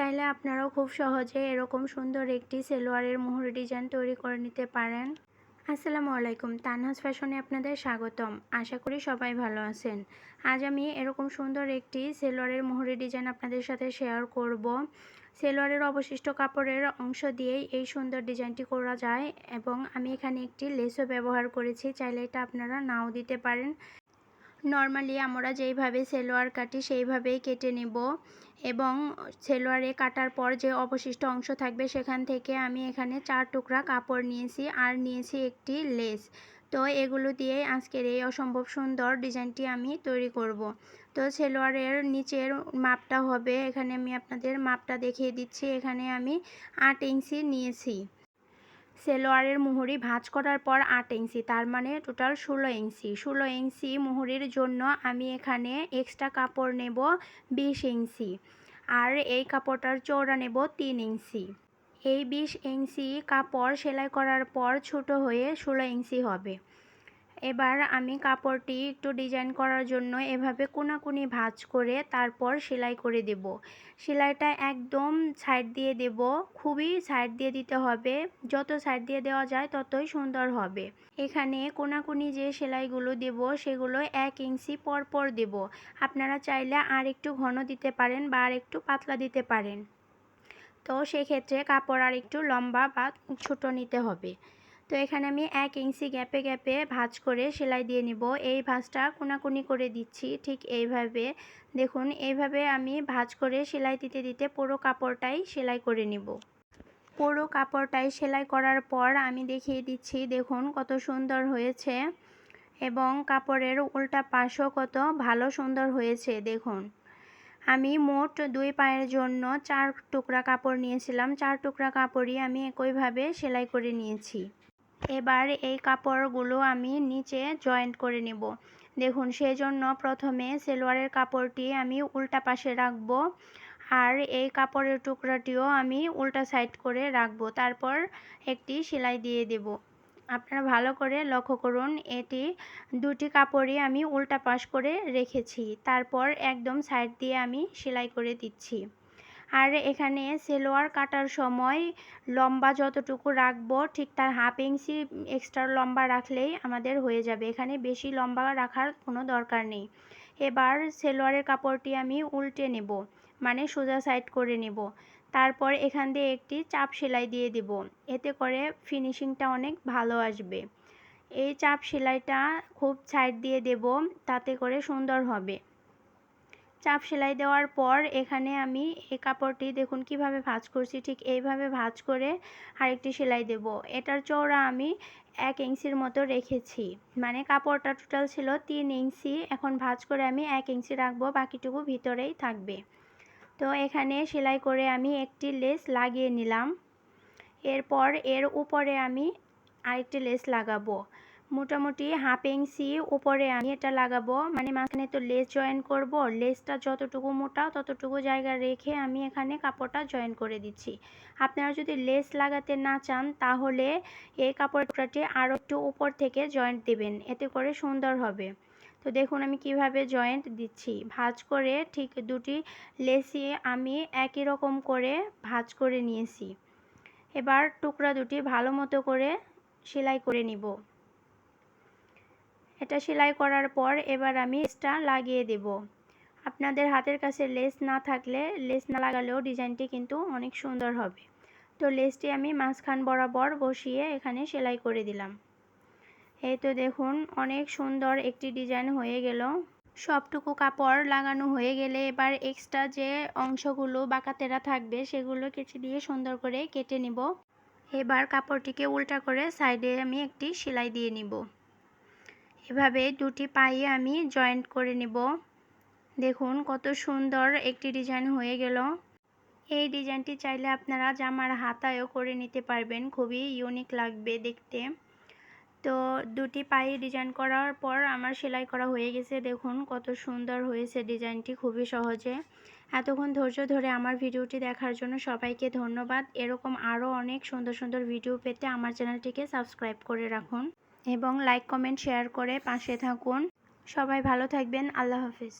চাইলে আপনারাও খুব সহজে এরকম সুন্দর একটি সেলোয়ারের মুহুরি ডিজাইন তৈরি করে নিতে পারেন। আসসালামু আলাইকুম, তানহাজ ফ্যাশনে আপনাদের স্বাগতম। আশা করি সবাই ভালো আছেন। আজ আমি এরকম সুন্দর একটি সেলোয়ারের মুহুরি ডিজাইন আপনাদের সাথে শেয়ার করব। সেলোয়ারের অবশিষ্ট কাপড়ের অংশ দিয়েই এই সুন্দর ডিজাইনটি করা যায় এবং আমি এখানে একটি লেসও ব্যবহার করেছি, চাইলে এটা আপনারা নাও দিতে পারেন। নর্মালি আমরা যেইভাবে সেলোয়ার কাটি, সেইভাবেই কেটে নেব। এবং সেলোয়ারে কাটার পর যে অবশিষ্ট অংশ থাকবে, সেখান থেকে আমি এখানে চার টুকরা কাপড় নিয়েছি আর নিয়েছি একটি লেস। তো এগুলো দিয়েই আজকের এই অসম্ভব সুন্দর ডিজাইনটি আমি তৈরি করব। তো সেলোয়ারের নিচের মাপটা হবে, এখানে আমি আপনাদের মাপটা দেখিয়ে দিচ্ছি। এখানে আমি আট ইঞ্চি নিয়েছি। সেলোয়ারের মুহুরি ভাঁজ করার পর আট ইঞ্চি, তার মানে টোটাল ষোলো ইঞ্চি। ষোলো ইঞ্চি মুহুরির জন্য আমি এখানে এক্সট্রা কাপড় নেব বিশ ইঞ্চি আর এই কাপড়টার চৌড়া নেব তিন ইঞ্চি। এই বিশ ইঞ্চি কাপড় সেলাই করার পর ছোট হয়ে ষোলো ইঞ্চি হবে। এবার আমি কাপড়টি একটু ডিজাইন করার জন্য এভাবে কোনাকুনি ভাঁজ করে তারপর সেলাই করে দেব। সেলাইটা একদম সাইড দিয়ে দেব। খুবই সাইড দিয়ে দিতে হবে। যত সাইড দিয়ে দেওয়া যায় ততই সুন্দর হবে। এখানে কোনাকুনি যে সেলাইগুলো দেব সেগুলো এক ইঞ্চি পর পর দেব। আপনারা চাইলে আর একটু ঘন দিতে পারেন বা আর একটু পাতলা দিতে পারেন। তো সেক্ষেত্রে কাপড় আর একটু লম্বা বা ছোট নিতে হবে। তো এখানে আমি এক ইঞ্চি গ্যাপে গ্যাপে ভাঁজ করে সেলাই দিয়ে নিব। এই ভাঁজটা কোনাকুনি করে দিচ্ছি ঠিক এইভাবে। দেখুন, এইভাবে আমি ভাঁজ করে সেলাই দিতে দিতে পুরো কাপড়টাই সেলাই করে নিব। পুরো কাপড়টাই সেলাই করার পর আমি দেখিয়ে দিচ্ছি, দেখুন কত সুন্দর হয়েছে এবং কাপড়ের উল্টা পাশও কত ভালো সুন্দর হয়েছে, দেখুন। আমি মোট দুই পায়ের জন্য চার টুকরা কাপড় নিয়েছিলাম। চার টুকরা কাপড়ই আমি একইভাবে সেলাই করে নিয়েছি। এবার এই কাপড়গুলো আমি নিচে জয়েন্ট করে নেব। দেখুন সেই জন্য প্রথমে সেলোয়ারের কাপড়টি আমি উল্টা পাশে রাখব আর এই কাপড়ের টুকরাটিও আমি উল্টা সাইড করে রাখব। তারপর একটি সেলাই দিয়ে দেব। আপনারা ভালো করে লক্ষ্য করুন, এটি দুটি কাপড়ই আমি উল্টা পাশ করে রেখেছি। তারপর একদম সাইড দিয়ে আমি সেলাই করে দিচ্ছি। আর এখানে সেলোয়ার কাটার সময় লম্বা যতটুকু রাখব, ঠিক তার হাফ ইঞ্চি এক্সট্রা লম্বা রাখলেই আমাদের হয়ে যাবে। এখানে বেশি লম্বা রাখার কোনো দরকার নেই। এবার সেলোয়ারের কাপড়টি আমি উল্টে নেব মানে সোজা সাইড করে নেব। তারপর এখান দিয়ে একটি চাপ সেলাই দিয়ে দেব। এতে করে ফিনিশিংটা অনেক ভালো আসবে। এই চাপ সেলাইটা খুব সাইড দিয়ে দেব, তাতে করে সুন্দর হবে। চাপ সেলাই দেওয়ার পর এখানে আমি এই কাপড়টি দেখুন কীভাবে ভাঁজ করছি, ঠিক এইভাবে ভাঁজ করে আরেকটি সেলাই দেব। এটার চওড়া আমি এক ইঞ্চির মতো রেখেছি। মানে কাপড়টা টোটাল ছিল তিন ইঞ্চি, এখন ভাঁজ করে আমি এক ইঞ্চি রাখব, বাকিটুকু ভিতরেই থাকবে। তো এখানে সেলাই করে আমি একটি লেস লাগিয়ে নিলাম। এরপর এর উপরে আমি আরেকটি লেস লাগাবো। মোটামুটি হাফ ইঞ্চি উপরে আমি এটা লাগাবো। মানে মাঝখানে তো লেস জয়েন করব। লেসটা যতটুকু মোটা, ততটুকু জায়গা রেখে আমি এখানে কাপড়টা জয়েন করে দিচ্ছি। আপনারা যদি লেস লাগাতে না চান, তাহলে এই কাপড়টাটি আরও একটু উপর থেকে জয়েন্ট দেবেন। এতে করে সুন্দর হবে। তো দেখুন আমি কীভাবে জয়েন্ট দিচ্ছি। ভাজ করে ঠিক দুটি লেসি আমি একই রকম করে ভাজ করে নিয়েছি। এবার টুকরা দুটি ভালো মতো করে সেলাই করে নিব। এটা সেলাই করার পর এবার আমি লেসটা লাগিয়ে দেব। আপনাদের হাতের কাছে লেস না থাকলে লেস না লাগালেও ডিজাইনটি কিন্তু অনেক সুন্দর হবে। তো লেসটি আমি মাঝখান বরাবর বসিয়ে এখানে সেলাই করে দিলাম। এই তো দেখুন, অনেক সুন্দর একটি ডিজাইন হয়ে গেল। সবটুকু কাপড় লাগানো হয়ে গেলে এবার এক্সট্রা যে অংশগুলো বাঁকাতেরা থাকবে সেগুলো কেচে দিয়ে সুন্দর করে কেটে নিব। এবার কাপড়টিকে উল্টা করে সাইডে আমি একটি সেলাই দিয়ে নিব। এভাবে দুটি পায়ে আমি জয়েন্ট করে নিব। দেখুন কত সুন্দর একটি ডিজাইন হয়ে গেল। এই ডিজাইনটি চাইলে আপনারা জামার হাতায়ও করে নিতে পারবেন, খুবই ইউনিক লাগবে দেখতে। তো দুটি পায়ে ডিজাইন করার পর আমার সেলাই করা হয়ে গেছে। দেখুন কত সুন্দর হয়েছে ডিজাইনটি খুবই সহজে। এতক্ষণ ধৈর্য ধরে আমার ভিডিওটি দেখার জন্য সবাইকে ধন্যবাদ। এরকম আরও অনেক সুন্দর সুন্দর ভিডিও পেতে আমার চ্যানেলটিকে সাবস্ক্রাইব করে রাখুন। এবং লাইক কমেন্ট শেয়ার করে পাশে থাকুন। সবাই ভালো থাকবেন। আল্লাহ হাফিজ।